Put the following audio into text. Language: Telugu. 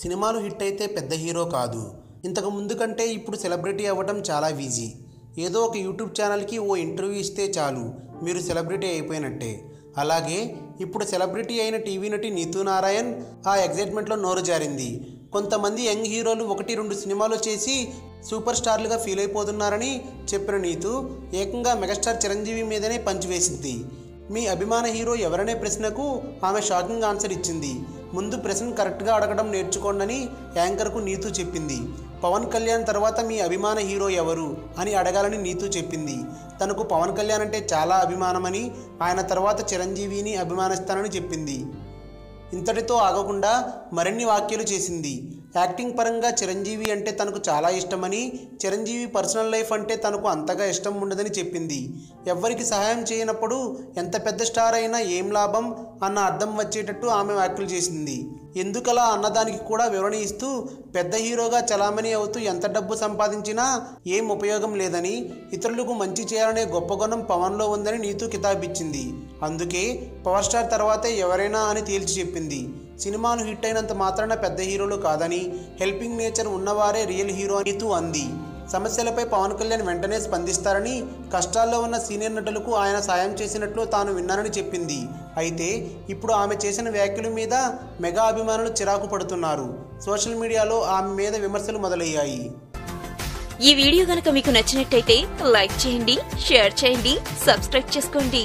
సినిమాలు హిట్ అయితే పెద్ద హీరో కాదు. ఇంతకు ముందు కంటే ఇప్పుడు సెలబ్రిటీ అవ్వడం చాలా ఈజీ. ఏదో ఒక యూట్యూబ్ ఛానల్కి ఓ ఇంటర్వ్యూ ఇస్తే చాలు. మీరు సెలబ్రిటీ అయిపోయినట్టే. అలాగే ఇప్పుడు సెలబ్రిటీ అయిన టీవీ నటి నీతూ నారాయణ్ ఆ ఎగ్జైట్మెంట్లో నోరు జారింది. కొంతమంది యంగ్ హీరోలు ఒకటి రెండు సినిమాలు చేసి సూపర్ స్టార్లుగా ఫీల్ అయిపోతున్నారని చెప్పిన నీతు ఏకంగా మెగాస్టార్ చిరంజీవి మీదనే పంచివేసింది మీ అభిమాన హీరో ఎవరనే ప్రశ్నకు ఆమె షాకింగ్ ఆన్సర్ ఇచ్చింది. ముందు ప్రశ్న కరెక్ట్గా అడగడం నేర్చుకోండని యాంకర్కు నీతూ చెప్పింది. పవన్ కళ్యాణ్ తర్వాత మీ అభిమాన హీరో ఎవరు? అని అడగాలని నీతూ చెప్పింది. తనకు పవన్ కళ్యాణ్ అంటే చాలా అభిమానమని ఆయన తర్వాత చిరంజీవిని అభిమానిస్తానని చెప్పింది. ఇంతటితో ఆగకుండా మరిన్ని వ్యాఖ్యలు చేసింది. యాక్టింగ్ పరంగా చిరంజీవి అంటే తనకు చాలా ఇష్టమని చిరంజీవి పర్సనల్ లైఫ్ అంటే తనకు అంతగా ఇష్టం ఉండదని చెప్పింది. ఎవ్వరికి సహాయం చేయనప్పుడు ఎంత పెద్ద స్టార్ అయినా ఏం లాభం అన్న అర్థం వచ్చేటట్టు ఆమె వ్యాఖ్యలు చేసింది. ఎందుకలా అన్నదానికి కూడా వివరణ ఇస్తూ పెద్ద హీరోగా చలామణి అవుతూ ఎంత డబ్బు సంపాదించినా ఏం ఉపయోగం లేదని ఇతరులకు మంచి చేయాలనే గొప్ప గుణం పవన్లో ఉందని నీతూ కితాబిచ్చింది. అందుకే పవర్ స్టార్ తర్వాతే ఎవరైనా అని తేల్చి చెప్పింది. సినిమాలు హిట్ అయినంత మాత్రాన పెద్ద హీరోలు కాదని హెల్పింగ్ నేచర్ ఉన్నవారే రియల్ హీరో నీతూ అంది. సమస్యలపై పవన్ కళ్యాణ్ వెంటనే స్పందిస్తారని కష్టాల్లో ఉన్న సీనియర్ నటులకు ఆయన సాయం చేసినట్లు తాను విన్నానని చెప్పింది. అయితే ఇప్పుడు ఆమె చేసిన వ్యాఖ్యల మీద మెగా అభిమానులు చిరాకు పడుతున్నారు. సోషల్ మీడియాలో ఆమె మీద విమర్శలు మొదలయ్యాయి. ఈ వీడియో గనక మీకు నచ్చినట్టయితే లైక్ చేయండి షేర్ చేయండి సబ్స్క్రైబ్ చేసుకోండి.